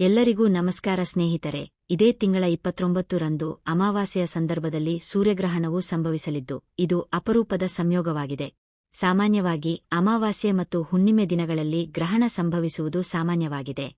ಎಲ್ಲರಿಗೂ ನಮಸ್ಕಾರ ಸ್ನೇಹಿತರೆ. ಇದೇ ತಿಂಗಳ ಇಪ್ಪತ್ತೊಂಬತ್ತು ರಂದು ಅಮಾವಾಸ್ಯೆಯ ಸಂದರ್ಭದಲ್ಲಿ ಸೂರ್ಯಗ್ರಹಣವು ಸಂಭವಿಸಲಿದ್ದು, ಇದು ಅಪರೂಪದ ಸಂಯೋಗವಾಗಿದೆ. ಸಾಮಾನ್ಯವಾಗಿ ಅಮಾವಾಸ್ಯೆ ಮತ್ತು ಹುಣ್ಣಿಮೆ ದಿನಗಳಲ್ಲಿ ಗ್ರಹಣ ಸಂಭವಿಸುವುದು ಸಾಮಾನ್ಯವಾಗಿದೆ.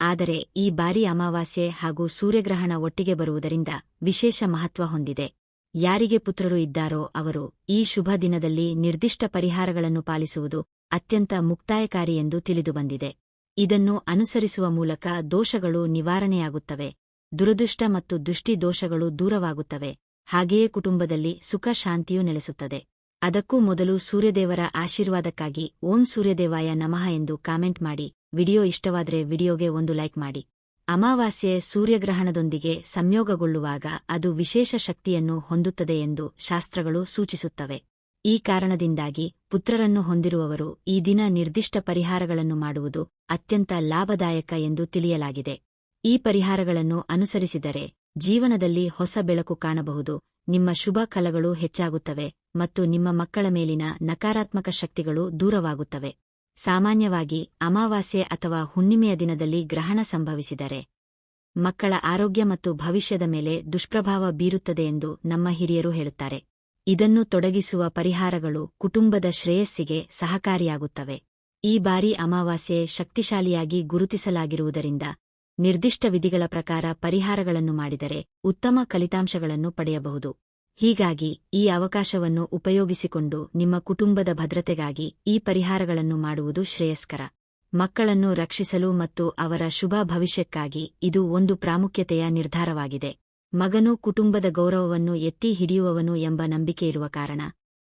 ಆದರೆ ಈ ಬಾರಿ ಅಮಾವಾಸ್ಯೆ ಹಾಗೂ ಸೂರ್ಯಗ್ರಹಣ ಒಟ್ಟಿಗೆ ಬರುವುದರಿಂದ ವಿಶೇಷ ಮಹತ್ವ ಹೊಂದಿದೆ. ಯಾರಿಗೆ ಪುತ್ರರು ಇದ್ದಾರೋ ಅವರು ಈ ಶುಭ ದಿನದಲ್ಲಿ ನಿರ್ದಿಷ್ಟ ಪರಿಹಾರಗಳನ್ನು ಪಾಲಿಸುವುದು ಅತ್ಯಂತ ಮುಕ್ತಾಯಕಾರಿ ಎಂದು ತಿಳಿದುಬಂದಿದೆ. ಇದನ್ನು ಅನುಸರಿಸುವ ಮೂಲಕ ದೋಷಗಳು ನಿವಾರಣೆಯಾಗುತ್ತವೆ. ದುರದೃಷ್ಟ ಮತ್ತು ದುಷ್ಟಿ ದೋಷಗಳು ದೂರವಾಗುತ್ತವೆ. ಹಾಗೆಯೇ ಕುಟುಂಬದಲ್ಲಿ ಸುಖ ಶಾಂತಿಯೂ ನೆಲೆಸುತ್ತದೆ. ಅದಕ್ಕೂ ಮೊದಲು ಸೂರ್ಯದೇವರ ಆಶೀರ್ವಾದಕ್ಕಾಗಿ ಓಂ ಸೂರ್ಯದೇವಾಯ ನಮಃ ಎಂದು ಕಾಮೆಂಟ್ ಮಾಡಿ. ವಿಡಿಯೋ ಇಷ್ಟವಾದರೆ ವಿಡಿಯೋಗೆ ಒಂದು ಲೈಕ್ ಮಾಡಿ. ಅಮಾವಾಸ್ಯೆ ಸೂರ್ಯಗ್ರಹಣದೊಂದಿಗೆ ಸಂಯೋಗಗೊಳ್ಳುವಾಗ ಅದು ವಿಶೇಷ ಶಕ್ತಿಯನ್ನು ಹೊಂದುತ್ತದೆ ಎಂದು ಶಾಸ್ತ್ರಗಳು ಸೂಚಿಸುತ್ತವೆ. ಈ ಕಾರಣದಿಂದಾಗಿ ಪುತ್ರರನ್ನು ಹೊಂದಿರುವವರು ಈ ದಿನ ನಿರ್ದಿಷ್ಟ ಪರಿಹಾರಗಳನ್ನು ಮಾಡುವುದು ಅತ್ಯಂತ ಲಾಭದಾಯಕ ಎಂದು ತಿಳಿಯಲಾಗಿದೆ. ಈ ಪರಿಹಾರಗಳನ್ನು ಅನುಸರಿಸಿದರೆ ಜೀವನದಲ್ಲಿ ಹೊಸ ಬೆಳಕು ಕಾಣಬಹುದು, ನಿಮ್ಮ ಶುಭ ಕಲಗಳು ಹೆಚ್ಚಾಗುತ್ತವೆ ಮತ್ತು ನಿಮ್ಮ ಮಕ್ಕಳ ಮೇಲಿನ ನಕಾರಾತ್ಮಕ ಶಕ್ತಿಗಳು ದೂರವಾಗುತ್ತವೆ. ಸಾಮಾನ್ಯವಾಗಿ ಅಮಾವಾಸ್ಯೆ ಅಥವಾ ಹುಣ್ಣಿಮೆಯ ದಿನದಲ್ಲಿ ಗ್ರಹಣ ಸಂಭವಿಸಿದರೆ ಮಕ್ಕಳ ಆರೋಗ್ಯ ಮತ್ತು ಭವಿಷ್ಯದ ಮೇಲೆ ದುಷ್ಪ್ರಭಾವ ಬೀರುತ್ತದೆ ಎಂದು ನಮ್ಮ ಹಿರಿಯರು ಹೇಳುತ್ತಾರೆ. ಇದನ್ನು ತೊಡಗಿಸುವ ಪರಿಹಾರಗಳು ಕುಟುಂಬದ ಶ್ರೇಯಸ್ಸಿಗೆ ಸಹಕಾರಿಯಾಗುತ್ತವೆ. ಈ ಬಾರಿ ಅಮಾವಾಸ್ಯೆ ಶಕ್ತಿಶಾಲಿಯಾಗಿ ಗುರುತಿಸಲಾಗಿರುವುದರಿಂದ ನಿರ್ದಿಷ್ಟ ವಿಧಿಗಳ ಪ್ರಕಾರ ಪರಿಹಾರಗಳನ್ನು ಮಾಡಿದರೆ ಉತ್ತಮ ಫಲಿತಾಂಶಗಳನ್ನು ಪಡೆಯಬಹುದು. ಹೀಗಾಗಿ ಈ ಅವಕಾಶವನ್ನು ಉಪಯೋಗಿಸಿಕೊಂಡು ನಿಮ್ಮ ಕುಟುಂಬದ ಭದ್ರತೆಗಾಗಿ ಈ ಪರಿಹಾರಗಳನ್ನು ಮಾಡುವುದು ಶ್ರೇಯಸ್ಕರ. ಮಕ್ಕಳನ್ನು ರಕ್ಷಿಸಲು ಮತ್ತು ಅವರ ಶುಭ ಭವಿಷ್ಯಕ್ಕಾಗಿ ಇದು ಒಂದು ಪ್ರಾಮುಖ್ಯತೆಯ ನಿರ್ಧಾರವಾಗಿದೆ. ಮಗನು ಕುಟುಂಬದ ಗೌರವವನ್ನು ಎತ್ತಿ ಹಿಡಿಯುವವನು ಎಂಬ ನಂಬಿಕೆ ಇರುವ ಕಾರಣ.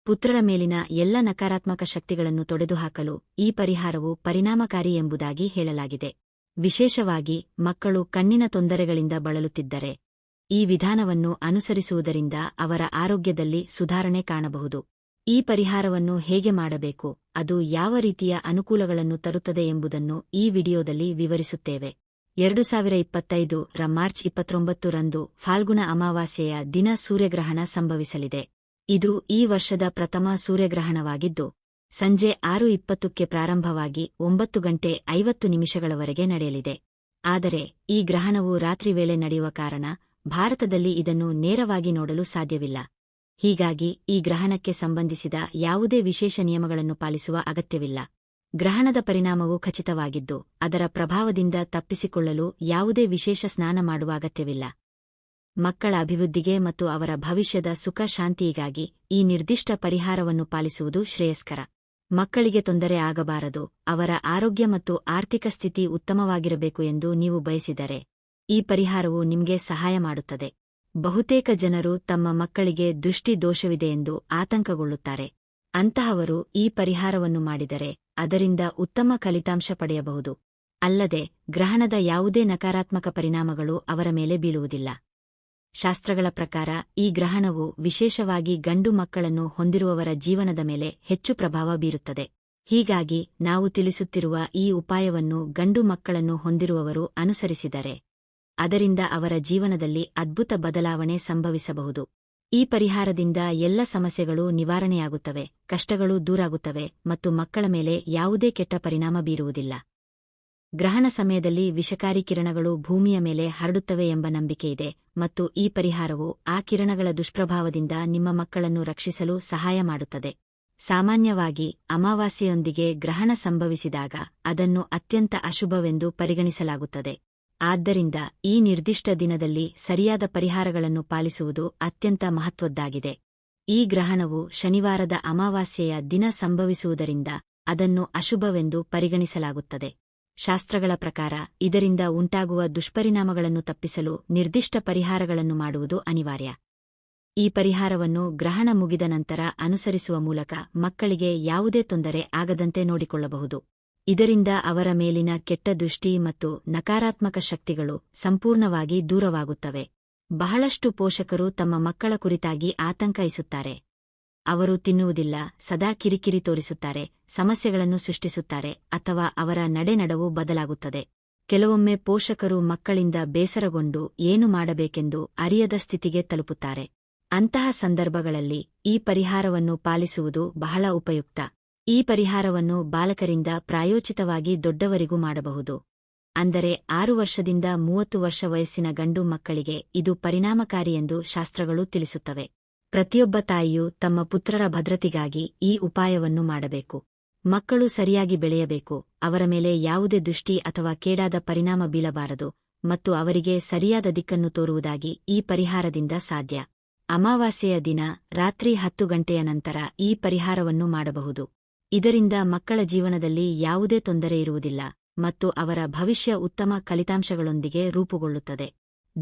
ಪುತ್ರರ ಮೇಲಿನ ಎಲ್ಲ ನಕಾರಾತ್ಮಕ ಶಕ್ತಿಗಳನ್ನು ತೊಡೆದುಹಾಕಲು ಈ ಪರಿಹಾರವು ಪರಿಣಾಮಕಾರಿ ಎಂಬುದಾಗಿ ಹೇಳಲಾಗಿದೆ. ವಿಶೇಷವಾಗಿ, ಮಕ್ಕಳು ಕಣ್ಣಿನ ತೊಂದರೆಗಳಿಂದ ಬಳಲುತ್ತಿದ್ದರೆ. ಈ ವಿಧಾನವನ್ನು ಅನುಸರಿಸುವುದರಿಂದ ಅವರ ಆರೋಗ್ಯದಲ್ಲಿ ಸುಧಾರಣೆ ಕಾಣಬಹುದು. ಈ ಪರಿಹಾರವನ್ನು ಹೇಗೆ ಮಾಡಬೇಕು, ಅದು ಯಾವ ರೀತಿಯ ಅನುಕೂಲಗಳನ್ನು ತರುತ್ತದೆ ಎಂಬುದನ್ನು ಈ ವಿಡಿಯೋದಲ್ಲಿ ವಿವರಿಸುತ್ತೇವೆ. ಎರಡು ಸಾವಿರ ಇಪ್ಪತ್ತೈದು ರ ಮಾರ್ಚ್ ಇಪ್ಪತ್ತೊಂಬತ್ತು ರಂದು ಫಾಲ್ಗುಣ ಅಮಾವಾಸ್ಯೆಯ ದಿನ ಸೂರ್ಯಗ್ರಹಣ ಸಂಭವಿಸಲಿದೆ. ಇದು ಈ ವರ್ಷದ ಪ್ರಥಮ ಸೂರ್ಯಗ್ರಹಣವಾಗಿದ್ದು, ಸಂಜೆ ಆರು ಇಪ್ಪತ್ತಕ್ಕೆ ಪ್ರಾರಂಭವಾಗಿ ಒಂಬತ್ತು ಗಂಟೆ ಐವತ್ತು ನಿಮಿಷಗಳವರೆಗೆ ನಡೆಯಲಿದೆ. ಆದರೆ, ಈ ಗ್ರಹಣವು ರಾತ್ರಿ ವೇಳೆ ನಡೆಯುವ ಕಾರಣ ಭಾರತದಲ್ಲಿ ಇದನ್ನು ನೇರವಾಗಿ ನೋಡಲು ಸಾಧ್ಯವಿಲ್ಲ. ಹೀಗಾಗಿ ಈ ಗ್ರಹಣಕ್ಕೆ ಸಂಬಂಧಿಸಿದ ಯಾವುದೇ ವಿಶೇಷ ನಿಯಮಗಳನ್ನು ಪಾಲಿಸುವ ಅಗತ್ಯವಿಲ್ಲ. ಗ್ರಹಣದ ಪರಿಣಾಮವು ಖಚಿತವಾಗಿದ್ದು, ಅದರ ಪ್ರಭಾವದಿಂದ ತಪ್ಪಿಸಿಕೊಳ್ಳಲು ಯಾವುದೇ ವಿಶೇಷ ಸ್ನಾನ ಮಾಡುವ ಅಗತ್ಯವಿಲ್ಲ. ಮಕ್ಕಳ ಅಭಿವೃದ್ಧಿಗೆ ಮತ್ತು ಅವರ ಭವಿಷ್ಯದ ಸುಖ ಶಾಂತಿಗಾಗಿ ಈ ನಿರ್ದಿಷ್ಟ ಪರಿಹಾರವನ್ನು ಪಾಲಿಸುವುದು ಶ್ರೇಯಸ್ಕರ. ಮಕ್ಕಳಿಗೆ ತೊಂದರೆ ಆಗಬಾರದು, ಅವರ ಆರೋಗ್ಯ ಮತ್ತು ಆರ್ಥಿಕ ಸ್ಥಿತಿ ಉತ್ತಮವಾಗಿರಬೇಕು ಎಂದು ನೀವು ಬಯಸಿದರೆ, ಈ ಪರಿಹಾರವು ನಿಮಗೆ ಸಹಾಯ ಮಾಡುತ್ತದೆ. ಬಹುತೇಕ ಜನರು ತಮ್ಮ ಮಕ್ಕಳಿಗೆ ದೃಷ್ಟಿ ದೋಷವಿದೆ ಎಂದು ಆತಂಕಗೊಳ್ಳುತ್ತಾರೆ. ಅಂತಹವರು ಈ ಪರಿಹಾರವನ್ನು ಮಾಡಿದರೆ ಅದರಿಂದ ಉತ್ತಮ ಫಲಿತಾಂಶ ಪಡೆಯಬಹುದು. ಅಲ್ಲದೆ, ಗ್ರಹಣದ ಯಾವುದೇ ನಕಾರಾತ್ಮಕ ಪರಿಣಾಮಗಳು ಅವರ ಮೇಲೆ ಬೀಳುವುದಿಲ್ಲ. ಶಾಸ್ತ್ರಗಳ ಪ್ರಕಾರ ಈ ಗ್ರಹಣವು ವಿಶೇಷವಾಗಿ ಗಂಡು ಮಕ್ಕಳನ್ನು ಹೊಂದಿರುವವರ ಜೀವನದ ಮೇಲೆ ಹೆಚ್ಚು ಪ್ರಭಾವ ಬೀರುತ್ತದೆ. ಹೀಗಾಗಿ, ನಾವು ತಿಳಿಸುತ್ತಿರುವ ಈ ಉಪಾಯವನ್ನು ಗಂಡು ಮಕ್ಕಳನ್ನು ಹೊಂದಿರುವವರು ಅನುಸರಿಸಿದರೆ, ಅದರಿಂದ ಅವರ ಜೀವನದಲ್ಲಿ ಅದ್ಭುತ ಬದಲಾವಣೆ ಸಂಭವಿಸಬಹುದು. ಈ ಪರಿಹಾರದಿಂದ ಎಲ್ಲ ಸಮಸ್ಯೆಗಳು ನಿವಾರಣೆಯಾಗುತ್ತವೆ, ಕಷ್ಟಗಳು ದೂರಾಗುತ್ತವೆ ಮತ್ತು ಮಕ್ಕಳ ಮೇಲೆ ಯಾವುದೇ ಕೆಟ್ಟ ಪರಿಣಾಮ ಬೀರುವುದಿಲ್ಲ. ಗ್ರಹಣ ಸಮಯದಲ್ಲಿ ವಿಷಕಾರಿ ಕಿರಣಗಳು ಭೂಮಿಯ ಮೇಲೆ ಹರಡುತ್ತವೆ ಎಂಬ ನಂಬಿಕೆಯಿದೆ ಮತ್ತು ಈ ಪರಿಹಾರವು ಆ ಕಿರಣಗಳ ದುಷ್ಪ್ರಭಾವದಿಂದ ನಿಮ್ಮ ಮಕ್ಕಳನ್ನು ರಕ್ಷಿಸಲು ಸಹಾಯ ಮಾಡುತ್ತದೆ. ಸಾಮಾನ್ಯವಾಗಿ ಅಮಾವಾಸ್ಯೆಯೊಂದಿಗೆ ಗ್ರಹಣ ಸಂಭವಿಸಿದಾಗ ಅದನ್ನು ಅತ್ಯಂತ ಅಶುಭವೆಂದು ಪರಿಗಣಿಸಲಾಗುತ್ತದೆ. ಆದ್ದರಿಂದ ಈ ನಿರ್ದಿಷ್ಟ ದಿನದಲ್ಲಿ ಸರಿಯಾದ ಪರಿಹಾರಗಳನ್ನು ಪಾಲಿಸುವುದು ಅತ್ಯಂತ ಮಹತ್ವದ್ದಾಗಿದೆ. ಈ ಗ್ರಹಣವು ಶನಿವಾರದ ಅಮಾವಾಸ್ಯೆಯ ದಿನ ಸಂಭವಿಸುವುದರಿಂದ ಅದನ್ನು ಅಶುಭವೆಂದು ಪರಿಗಣಿಸಲಾಗುತ್ತದೆ. ಶಾಸ್ತ್ರಗಳ ಪ್ರಕಾರ ಇದರಿಂದ ಉಂಟಾಗುವ ದುಷ್ಪರಿಣಾಮಗಳನ್ನು ತಪ್ಪಿಸಲು ನಿರ್ದಿಷ್ಟ ಪರಿಹಾರಗಳನ್ನು ಮಾಡುವುದು ಅನಿವಾರ್ಯ. ಈ ಪರಿಹಾರವನ್ನು ಗ್ರಹಣ ಮುಗಿದ ನಂತರ ಅನುಸರಿಸುವ ಮೂಲಕ ಮಕ್ಕಳಿಗೆ ಯಾವುದೇ ತೊಂದರೆ ಆಗದಂತೆ ನೋಡಿಕೊಳ್ಳಬಹುದು. ಇದರಿಂದ ಅವರ ಮೇಲಿನ ಕೆಟ್ಟ ದೃಷ್ಟಿ ಮತ್ತು ನಕಾರಾತ್ಮಕ ಶಕ್ತಿಗಳು ಸಂಪೂರ್ಣವಾಗಿ ದೂರವಾಗುತ್ತವೆ. ಬಹಳಷ್ಟು ಪೋಷಕರು ತಮ್ಮ ಮಕ್ಕಳ ಕುರಿತಾಗಿ ಆತಂಕಯಿಸುತ್ತಾರೆ ಅವರು ತಿನ್ನುವುದಿಲ್ಲ, ಸದಾ ಕಿರಿಕಿರಿ ತೋರಿಸುತ್ತಾರೆ, ಸಮಸ್ಯೆಗಳನ್ನು ಸೃಷ್ಟಿಸುತ್ತಾರೆ ಅಥವಾ ಅವರ ನಡೆನಡವು ಬದಲಾಗುತ್ತದೆ. ಕೆಲವೊಮ್ಮೆ ಪೋಷಕರು ಮಕ್ಕಳಿಂದ ಬೇಸರಗೊಂಡು ಏನು ಮಾಡಬೇಕೆಂದು ಅರಿಯದ ಸ್ಥಿತಿಗೆ ತಲುಪುತ್ತಾರೆ. ಅಂತಹ ಸಂದರ್ಭಗಳಲ್ಲಿ ಈ ಪರಿಹಾರವನ್ನು ಪಾಲಿಸುವುದು ಬಹಳ ಉಪಯುಕ್ತ. ಈ ಪರಿಹಾರವನ್ನು ಬಾಲಕರಿಂದ ಪ್ರಾಯೋಚಿತವಾಗಿ ದೊಡ್ಡವರಿಗೂ ಮಾಡಬಹುದು. ಅಂದರೆ ಆರು ವರ್ಷದಿಂದ ಮೂವತ್ತು ವರ್ಷ ವಯಸ್ಸಿನ ಗಂಡು ಮಕ್ಕಳಿಗೆ ಇದು ಪರಿಣಾಮಕಾರಿ ಎಂದು ಶಾಸ್ತ್ರಗಳು ತಿಳಿಸುತ್ತವೆ. ಪ್ರತಿಯೊಬ್ಬ ತಾಯಿಯೂ ತಮ್ಮ ಪುತ್ರರ ಭದ್ರತೆಗಾಗಿ ಈ ಉಪಾಯವನ್ನು ಮಾಡಬೇಕು. ಮಕ್ಕಳು ಸರಿಯಾಗಿ ಬೆಳೆಯಬೇಕು, ಅವರ ಮೇಲೆ ಯಾವುದೇ ದುಷ್ಟಿ ಅಥವಾ ಕೇಡಾದ ಪರಿಣಾಮ ಬೀಳಬಾರದು ಮತ್ತು ಅವರಿಗೆ ಸರಿಯಾದ ದಿಕ್ಕನ್ನು ತೋರುವುದಾಗಿ ಈ ಪರಿಹಾರದಿಂದ ಸಾಧ್ಯ. ಅಮಾವಾಸ್ಯೆಯ ದಿನ ರಾತ್ರಿ ಹತ್ತು ಗಂಟೆಯ ನಂತರ ಈ ಪರಿಹಾರವನ್ನು ಮಾಡಬಹುದು. ಇದರಿಂದ ಮಕ್ಕಳ ಜೀವನದಲ್ಲಿ ಯಾವುದೇ ತೊಂದರೆ ಇರುವುದಿಲ್ಲ ಮತ್ತು ಅವರ ಭವಿಷ್ಯ ಉತ್ತಮ ಫಲಿತಾಂಶಗಳೊಂದಿಗೆ ರೂಪುಗೊಳ್ಳುತ್ತದೆ.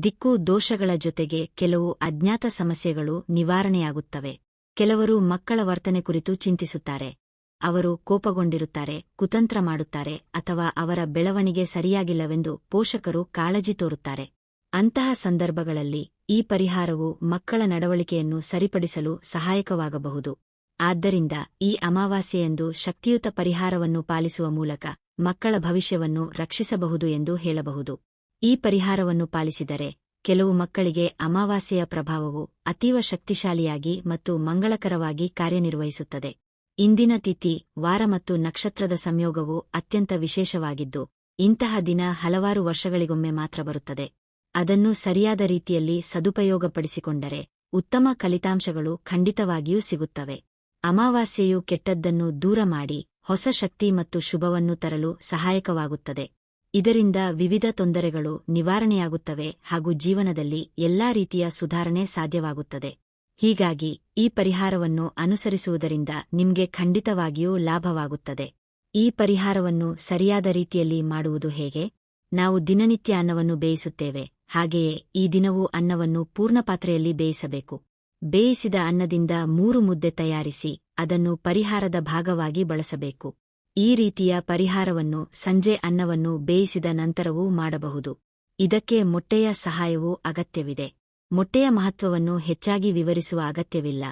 ದಿಕ್ಕು ದೋಷಗಳ ಜೊತೆಗೆ ಕೆಲವು ಅಜ್ಞಾತ ಸಮಸ್ಯೆಗಳು ನಿವಾರಣೆಯಾಗುತ್ತವೆ. ಕೆಲವರು ಮಕ್ಕಳ ವರ್ತನೆ ಕುರಿತು ಚಿಂತಿಸುತ್ತಾರೆ. ಅವರು ಕೋಪಗೊಂಡಿರುತ್ತಾರೆ, ಕುತಂತ್ರ ಮಾಡುತ್ತಾರೆ ಅಥವಾ ಅವರ ಬೆಳವಣಿಗೆ ಸರಿಯಾಗಿಲ್ಲವೆಂದು ಪೋಷಕರು ಕಾಳಜಿ ತೋರುತ್ತಾರೆ. ಅಂತಹ ಸಂದರ್ಭಗಳಲ್ಲಿ ಈ ಪರಿಹಾರವು ಮಕ್ಕಳ ನಡವಳಿಕೆಯನ್ನು ಸರಿಪಡಿಸಲು ಸಹಾಯಕವಾಗಬಹುದು. ಆದ್ದರಿಂದ ಈ ಅಮಾವಾಸ್ಯೆಯೆಂದು ಶಕ್ತಿಯುತ ಪರಿಹಾರವನ್ನು ಪಾಲಿಸುವ ಮೂಲಕ ಮಕ್ಕಳ ಭವಿಷ್ಯವನ್ನು ರಕ್ಷಿಸಬಹುದು ಎಂದು ಹೇಳಬಹುದು. ಈ ಪರಿಹಾರವನ್ನು ಪಾಲಿಸಿದರೆ ಕೆಲವು ಮಕ್ಕಳಿಗೆ ಅಮಾವಾಸ್ಯೆಯ ಪ್ರಭಾವವು ಅತೀವ ಶಕ್ತಿಶಾಲಿಯಾಗಿ ಮತ್ತು ಮಂಗಳಕರವಾಗಿ ಕಾರ್ಯನಿರ್ವಹಿಸುತ್ತದೆ. ಇಂದಿನ ತಿಥಿ, ವಾರ ಮತ್ತು ನಕ್ಷತ್ರದ ಸಂಯೋಗವು ಅತ್ಯಂತ ವಿಶೇಷವಾಗಿದ್ದು, ಇಂತಹ ದಿನ ಹಲವಾರು ವರ್ಷಗಳಿಗೊಮ್ಮೆ ಮಾತ್ರ ಬರುತ್ತದೆ. ಅದನ್ನು ಸರಿಯಾದ ರೀತಿಯಲ್ಲಿ ಸದುಪಯೋಗಪಡಿಸಿಕೊಂಡರೆ ಉತ್ತಮ ಫಲಿತಾಂಶಗಳು ಖಂಡಿತವಾಗಿಯೂ ಸಿಗುತ್ತವೆ. ಅಮಾವಾಸ್ಯೆಯು ಕೆಟ್ಟದ್ದನ್ನು ದೂರ ಮಾಡಿ, ಹೊಸ ಶಕ್ತಿ ಮತ್ತು ಶುಭವನ್ನು ತರಲು ಸಹಾಯಕವಾಗುತ್ತದೆ. ಇದರಿಂದ ವಿವಿಧ ತೊಂದರೆಗಳು ನಿವಾರಣೆಯಾಗುತ್ತವೆ ಹಾಗೂ ಜೀವನದಲ್ಲಿ ಎಲ್ಲಾ ರೀತಿಯ ಸುಧಾರಣೆ ಸಾಧ್ಯವಾಗುತ್ತದೆ. ಹೀಗಾಗಿ, ಈ ಪರಿಹಾರವನ್ನು ಅನುಸರಿಸುವುದರಿಂದ ನಿಮ್ಗೆ ಖಂಡಿತವಾಗಿಯೂ ಲಾಭವಾಗುತ್ತದೆ. ಈ ಪರಿಹಾರವನ್ನು ಸರಿಯಾದ ರೀತಿಯಲ್ಲಿ ಮಾಡುವುದು ಹೇಗೆ? ನಾವು ದಿನನಿತ್ಯ ಅನ್ನವನ್ನು ಬೇಯಿಸುತ್ತೇವೆ, ಹಾಗೆಯೇ ಈ ದಿನವೂ ಅನ್ನವನ್ನು ಪೂರ್ಣ ಪಾತ್ರೆಯಲ್ಲಿ ಬೇಯಿಸಬೇಕು. ಬೇಯಿಸಿದ ಅನ್ನದಿಂದ ಮೂರು ಮುದ್ದೆ ತಯಾರಿಸಿ ಅದನ್ನು ಪರಿಹಾರದ ಭಾಗವಾಗಿ ಬಳಸಬೇಕು. ಈ ರೀತಿಯ ಪರಿಹಾರವನ್ನು ಸಂಜೆ ಅನ್ನವನ್ನು ಬೇಯಿಸಿದ ನಂತರವೂ ಮಾಡಬಹುದು. ಇದಕ್ಕೆ ಮೊಟ್ಟೆಯ ಸಹಾಯವೂ ಅಗತ್ಯವಿದೆ. ಮೊಟ್ಟೆಯ ಮಹತ್ವವನ್ನು ಹೆಚ್ಚಾಗಿ ವಿವರಿಸುವ ಅಗತ್ಯವಿಲ್ಲ.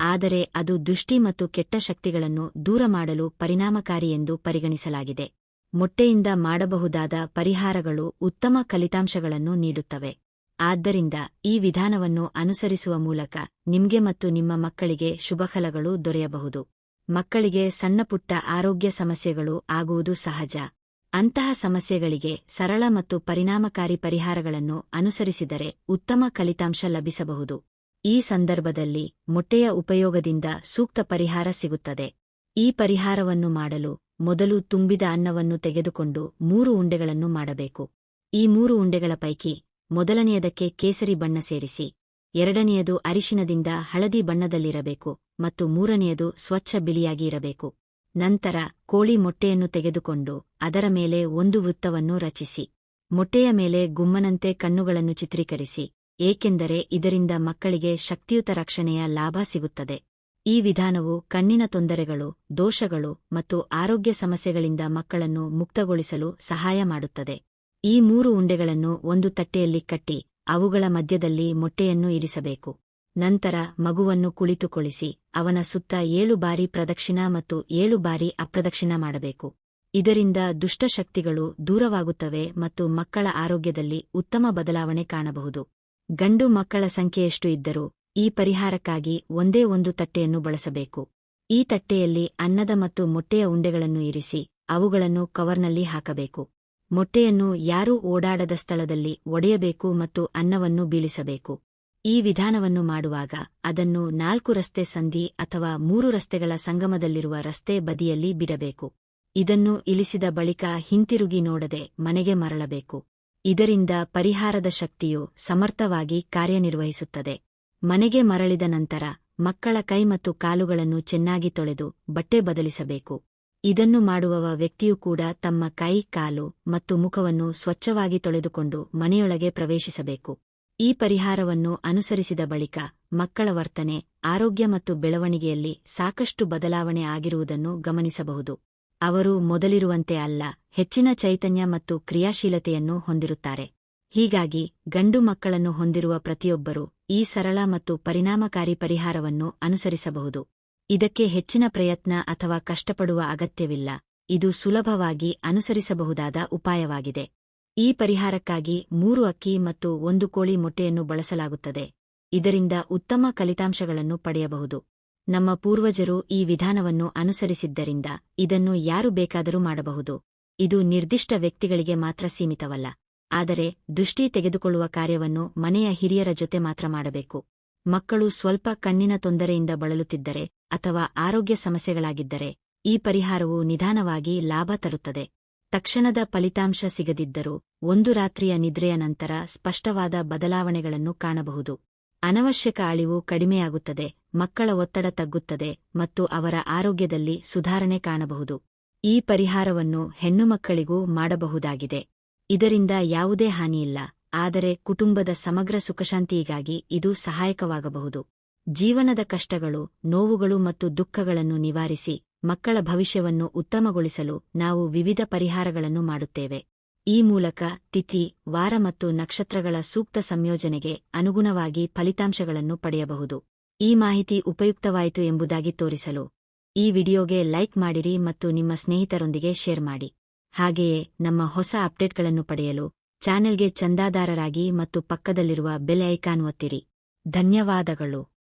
ಆದರೆ ಅದು ದುಷ್ಟಿ ಮತ್ತು ಕೆಟ್ಟ ಶಕ್ತಿಗಳನ್ನು ದೂರ ಮಾಡಲು ಪರಿಣಾಮಕಾರಿ ಎಂದು ಪರಿಗಣಿಸಲಾಗಿದೆ. ಮೊಟ್ಟೆಯಿಂದ ಮಾಡಬಹುದಾದ ಪರಿಹಾರಗಳು ಉತ್ತಮ ಫಲಿತಾಂಶಗಳನ್ನು ನೀಡುತ್ತವೆ. ಆದ್ದರಿಂದ ಈ ವಿಧಾನವನ್ನು ಅನುಸರಿಸುವ ಮೂಲಕ ನಿಮ್ಗೆ ಮತ್ತು ನಿಮ್ಮ ಮಕ್ಕಳಿಗೆ ಶುಭಫಲಗಳು ದೊರೆಯಬಹುದು. ಮಕ್ಕಳಿಗೆ ಸಣ್ಣಪುಟ್ಟ ಆರೋಗ್ಯ ಸಮಸ್ಯೆಗಳು ಆಗುವುದು ಸಹಜ. ಅಂತಹ ಸಮಸ್ಯೆಗಳಿಗೆ ಸರಳ ಮತ್ತು ಪರಿಣಾಮಕಾರಿ ಪರಿಹಾರಗಳನ್ನು ಅನುಸರಿಸಿದರೆ ಉತ್ತಮ ಫಲಿತಾಂಶ ಲಭಿಸಬಹುದು. ಈ ಸಂದರ್ಭದಲ್ಲಿ ಮೊಟ್ಟೆಯ ಉಪಯೋಗದಿಂದ ಸೂಕ್ತ ಪರಿಹಾರ ಸಿಗುತ್ತದೆ. ಈ ಪರಿಹಾರವನ್ನು ಮಾಡಲು ಮೊದಲು ತುಂಬಿದ ಅನ್ನವನ್ನು ತೆಗೆದುಕೊಂಡು ಮೂರು ಉಂಡೆಗಳನ್ನು ಮಾಡಬೇಕು. ಈ ಮೂರು ಉಂಡೆಗಳ ಪೈಕಿ ಮೊದಲನೆಯದಕ್ಕೆ ಕೇಸರಿ ಬಣ್ಣ ಸೇರಿಸಿ. ಎರಡನೆಯದು ಅರಿಶಿನದಿಂದ ಹಳದಿ ಬಣ್ಣದಲ್ಲಿರಬೇಕು ಮತ್ತು ಮೂರನೆಯದು ಸ್ವಚ್ಛ ಬಿಳಿಯಾಗಿ ಇರಬೇಕು ನಂತರ ಕೋಳಿ ಮೊಟ್ಟೆಯನ್ನು ತೆಗೆದುಕೊಂಡು ಅದರ ಮೇಲೆ ಒಂದು ವೃತ್ತವನ್ನು ರಚಿಸಿ. ಮೊಟ್ಟೆಯ ಮೇಲೆ ಗುಮ್ಮನಂತೆ ಕಣ್ಣುಗಳನ್ನು ಚಿತ್ರೀಕರಿಸಿ, ಏಕೆಂದರೆ ಇದರಿಂದ ಮಕ್ಕಳಿಗೆ ಶಕ್ತಿಯುತ ರಕ್ಷಣೆಯ ಲಾಭ ಸಿಗುತ್ತದೆ. ಈ ವಿಧಾನವು ಕಣ್ಣಿನ ತೊಂದರೆಗಳು, ದೋಷಗಳು ಮತ್ತು ಆರೋಗ್ಯ ಸಮಸ್ಯೆಗಳಿಂದ ಮಕ್ಕಳನ್ನು ಮುಕ್ತಗೊಳಿಸಲು ಸಹಾಯ ಮಾಡುತ್ತದೆ. ಈ ಮೂರು ಉಂಡೆಗಳನ್ನು ಒಂದು ತಟ್ಟೆಯಲ್ಲಿ ಕಟ್ಟಿ ಅವುಗಳ ಮಧ್ಯದಲ್ಲಿ ಮೊಟ್ಟೆಯನ್ನು ಇರಿಸಬೇಕು. ನಂತರ ಮಗುವನ್ನು ಕುಳಿತುಕೊಳಿಸಿ ಅವನ ಸುತ್ತ ಏಳು ಬಾರಿ ಪ್ರದಕ್ಷಿಣ ಮತ್ತು ಏಳು ಬಾರಿ ಅಪ್ರದಕ್ಷಿಣ ಮಾಡಬೇಕು. ಇದರಿಂದ ದುಷ್ಟಶಕ್ತಿಗಳು ದೂರವಾಗುತ್ತವೆ ಮತ್ತು ಮಕ್ಕಳ ಆರೋಗ್ಯದಲ್ಲಿ ಉತ್ತಮ ಬದಲಾವಣೆ ಕಾಣಬಹುದು. ಗಂಡು ಮಕ್ಕಳ ಸಂಖ್ಯೆಯಷ್ಟು ಇದ್ದರೂ ಈ ಪರಿಹಾರಕ್ಕಾಗಿ ಒಂದೇ ಒಂದು ತಟ್ಟೆಯನ್ನು ಬಳಸಬೇಕು. ಈ ತಟ್ಟೆಯಲ್ಲಿ ಅನ್ನದ ಮತ್ತು ಮೊಟ್ಟೆಯ ಉಂಡೆಗಳನ್ನು ಇರಿಸಿ ಅವುಗಳನ್ನು ಕವರ್ನಲ್ಲಿ ಹಾಕಬೇಕು. ಮೊಟ್ಟೆಯನ್ನು ಯಾರೂ ಓಡಾಡದ ಸ್ಥಳದಲ್ಲಿ ಒಡೆಯಬೇಕು ಮತ್ತು ಅನ್ನವನ್ನು ಬೀಳಿಸಬೇಕು. ಈ ವಿಧಾನವನ್ನು ಮಾಡುವಾಗ ಅದನ್ನು ನಾಲ್ಕು ರಸ್ತೆ ಸಂಧಿ ಅಥವಾ ಮೂರು ರಸ್ತೆಗಳ ಸಂಗಮದಲ್ಲಿರುವ ರಸ್ತೆ ಬದಿಯಲ್ಲಿ ಬಿಡಬೇಕು. ಇದನ್ನು ಇಳಿಸಿದ ಬಳಿಕ ಹಿಂತಿರುಗಿ ನೋಡದೆ ಮನೆಗೆ ಮರಳಬೇಕು. ಇದರಿಂದ ಪರಿಹಾರದ ಶಕ್ತಿಯು ಸಮರ್ಥವಾಗಿ ಕಾರ್ಯನಿರ್ವಹಿಸುತ್ತದೆ. ಮನೆಗೆ ಮರಳಿದ ನಂತರ ಮಕ್ಕಳ ಕೈ ಮತ್ತು ಕಾಲುಗಳನ್ನು ಚೆನ್ನಾಗಿ ತೊಳೆದು ಬಟ್ಟೆ ಬದಲಿಸಬೇಕು. ಇದನ್ನು ಮಾಡುವವ ವ್ಯಕ್ತಿಯೂ ಕೂಡ ತಮ್ಮ ಕೈ, ಕಾಲು ಮತ್ತು ಮುಖವನ್ನು ಸ್ವಚ್ಛವಾಗಿ ತೊಳೆದುಕೊಂಡು ಮನೆಯೊಳಗೆ ಪ್ರವೇಶಿಸಬೇಕು. ಈ ಪರಿಹಾರವನ್ನು ಅನುಸರಿಸಿದ ಬಳಿಕ ಮಕ್ಕಳ ವರ್ತನೆ, ಆರೋಗ್ಯ ಮತ್ತು ಬೆಳವಣಿಗೆಯಲ್ಲಿ ಸಾಕಷ್ಟು ಬದಲಾವಣೆ ಆಗಿರುವುದನ್ನು ಗಮನಿಸಬಹುದು. ಅವರು ಮೊದಲಿರುವಂತೆ ಅಲ್ಲ, ಹೆಚ್ಚಿನ ಚೈತನ್ಯ ಮತ್ತು ಕ್ರಿಯಾಶೀಲತೆಯನ್ನು ಹೊಂದಿರುತ್ತಾರೆ. ಹೀಗಾಗಿ ಗಂಡು ಮಕ್ಕಳನ್ನು ಹೊಂದಿರುವ ಪ್ರತಿಯೊಬ್ಬರೂ ಈ ಸರಳ ಮತ್ತು ಪರಿಣಾಮಕಾರಿ ಪರಿಹಾರವನ್ನು ಅನುಸರಿಸಬಹುದು. ಇದಕ್ಕೆ ಹೆಚ್ಚಿನ ಪ್ರಯತ್ನ ಅಥವಾ ಕಷ್ಟಪಡುವ ಅಗತ್ಯವಿಲ್ಲ. ಇದು ಸುಲಭವಾಗಿ ಅನುಸರಿಸಬಹುದಾದ ಉಪಾಯವಾಗಿದೆ. ಈ ಪರಿಹಾರಕ್ಕಾಗಿ ಮೂರು ಅಕ್ಕಿ ಮತ್ತು ಒಂದು ಕೋಳಿ ಮೊಟ್ಟೆಯನ್ನು ಬಳಸಲಾಗುತ್ತದೆ. ಇದರಿಂದ ಉತ್ತಮ ಫಲಿತಾಂಶಗಳನ್ನು ಪಡೆಯಬಹುದು. ನಮ್ಮ ಪೂರ್ವಜರು ಈ ವಿಧಾನವನ್ನು ಅನುಸರಿಸಿದ್ದರಿಂದ ಇದನ್ನು ಯಾರು ಬೇಕಾದರೂ ಮಾಡಬಹುದು. ಇದು ನಿರ್ದಿಷ್ಟ ವ್ಯಕ್ತಿಗಳಿಗೆ ಮಾತ್ರ ಸೀಮಿತವಲ್ಲ. ಆದರೆ ದೃಷ್ಟಿ ತೆಗೆದುಕೊಳ್ಳುವ ಕಾರ್ಯವನ್ನು ಮನೆಯ ಹಿರಿಯರ ಜೊತೆ ಮಾತ್ರ ಮಾಡಬೇಕು. ಮಕ್ಕಳು ಸ್ವಲ್ಪ ಕಣ್ಣಿನ ತೊಂದರೆಯಿಂದ ಬಳಲುತ್ತಿದ್ದರೆ ಅಥವಾ ಆರೋಗ್ಯ ಸಮಸ್ಯೆಗಳಾಗಿದ್ದರೆ ಈ ಪರಿಹಾರವು ನಿಧಾನವಾಗಿ ಲಾಭ ತರುತ್ತದೆ. ತಕ್ಷಣದ ಫಲಿತಾಂಶ ಸಿಗದಿದ್ದರೂ ಒಂದು ರಾತ್ರಿಯ ನಿದ್ರೆಯ ನಂತರ ಸ್ಪಷ್ಟವಾದ ಬದಲಾವಣೆಗಳನ್ನು ಕಾಣಬಹುದು. ಅನವಶ್ಯಕ ಅಳಿವು ಕಡಿಮೆಯಾಗುತ್ತದೆ, ಮಕ್ಕಳ ಒತ್ತಡ ತಗ್ಗುತ್ತದೆ ಮತ್ತು ಅವರ ಆರೋಗ್ಯದಲ್ಲಿ ಸುಧಾರಣೆ ಕಾಣಬಹುದು. ಈ ಪರಿಹಾರವನ್ನು ಹೆಣ್ಣುಮಕ್ಕಳಿಗೂ ಮಾಡಬಹುದಾಗಿದೆ. ಇದರಿಂದ ಯಾವುದೇ ಹಾನಿಯಿಲ್ಲ. ಆದರೆ ಕುಟುಂಬದ ಸಮಗ್ರ ಸುಖಶಾಂತಿಗಾಗಿ ಇದು ಸಹಾಯಕವಾಗಬಹುದು. ಜೀವನದ ಕಷ್ಟಗಳು, ನೋವುಗಳು ಮತ್ತು ದುಃಖಗಳನ್ನು ನಿವಾರಿಸಿ ಮಕ್ಕಳ ಭವಿಷ್ಯವನ್ನು ಉತ್ತಮಗೊಳಿಸಲು ನಾವು ವಿವಿಧ ಪರಿಹಾರಗಳನ್ನು ಮಾಡುತ್ತೇವೆ. ಈ ಮೂಲಕ ತಿಥಿ, ವಾರ ಮತ್ತು ನಕ್ಷತ್ರಗಳ ಸೂಕ್ತ ಸಂಯೋಜನೆಗೆ ಅನುಗುಣವಾಗಿ ಫಲಿತಾಂಶಗಳನ್ನು ಪಡೆಯಬಹುದು. ಈ ಮಾಹಿತಿ ಉಪಯುಕ್ತವಾಯಿತು ಎಂಬುದಾಗಿ ತೋರಿಸಲು ಈ ವಿಡಿಯೋಗೆ ಲೈಕ್ ಮಾಡಿರಿ ಮತ್ತು ನಿಮ್ಮ ಸ್ನೇಹಿತರೊಂದಿಗೆ ಶೇರ್ ಮಾಡಿ. ಹಾಗೆಯೇ ನಮ್ಮ ಹೊಸ ಅಪ್ಡೇಟ್ಗಳನ್ನು ಪಡೆಯಲು ಚಾನೆಲ್ಗೆ ಚಂದಾದಾರರಾಗಿ ಮತ್ತು ಪಕ್ಕದಲ್ಲಿರುವ ಬೆಲ್ ಐಕಾನ್ ಒತ್ತಿರಿ. ಧನ್ಯವಾದಗಳು.